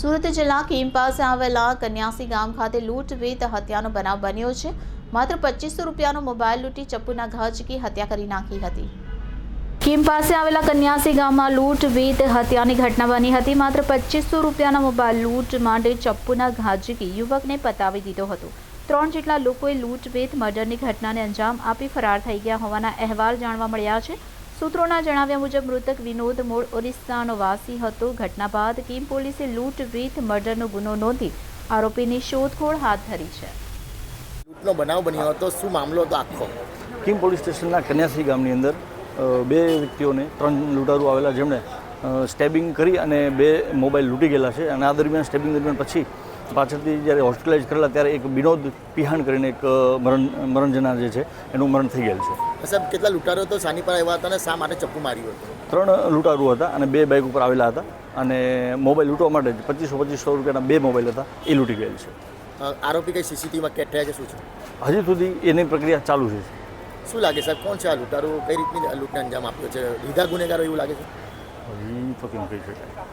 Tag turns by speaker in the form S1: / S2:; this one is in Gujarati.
S1: સુરત જિલ્લા કીમ પાસે આવેલા કન્યાસી ગામ ખાતે લૂંટ વેત હત્યાનો બનાવ બન્યો છે. માત્ર પચીસો રૂપિયાનો મોબાઈલ લૂંટી ચપ્પુના ઘા ચીકી હત્યા કરી નાખી હતી. કીમ પાસે આવેલા કન્યાસી ગામમાં લૂંટ વેત હત્યાની ઘટના બની હતી. માત્ર પચીસો રૂપિયાના મોબાઈલ લૂંટ માટે ચપ્પુના ઘા યુવકને પતાવી દીધો હતો. ત્રણ જેટલા લોકોએ લૂંટ વેત મર્ડરની ઘટનાને અંજામ આપી ફરાર થઈ ગયા હોવાના અહેવાલ જાણવા મળ્યા છે. સૂત્રોના જણાવ્યા મુજબ મૃતક વિનોદ મૂળ ઓરિસ્સાનો વાસી હતો. ઘટના બાદ કીમ પોલીસે લૂંટ વિથ મર્ડરનો ગુનો નોંધી આરોપીની શોધખોળ હાથ ધરી છે.
S2: લૂંટનો બનાવ બન્યો હતો. શું મામલો હતો આખો?
S3: કિમ પોલીસ સ્ટેશનના કન્યાસી ગામની અંદર બે વ્યક્તિઓને ત્રણ લૂંટારૂ આવેલા. જેમણે સ્ટેબિંગ કરી અને બે મોબાઈલ લૂંટી ગયેલા છે. અને આ દરમિયાન સ્ટેબિંગ દરમિયાન પછી પાછળથી જ્યારે હોસ્પિટલાઇઝ કરેલા ત્યારે એક વિનોદ પિહાણ કરીને એક મરણ મરણજના જે છે એનું મરણ થઈ ગયેલ છે.
S2: સાહેબ કેટલા લૂંટારો તો સાની પર આવ્યા હતા અને શા માટે ચપ્પુ માર્યું હતું
S3: ત્રણ લૂંટારું હતા અને બે બાઇક ઉપર આવેલા હતા. અને મોબાઈલ લૂંટવા માટે પચીસો પચીસો રૂપિયાના બે મોબાઈલ હતા એ લૂંટી ગયેલ છે.
S2: આરોપી કઈ સીસીટીવીમાં કેટ થયા છે શું છે?
S3: હજી સુધી એની પ્રક્રિયા ચાલુ છે.
S2: શું લાગે સાહેબ કોણ છે આ લૂંટારો? કઈ રીતની લૂંટને અંજામ આપ્યો છે? લીધા ગુનેગારો એવું લાગે છે?
S3: હજી તો કેમ કહી શકાય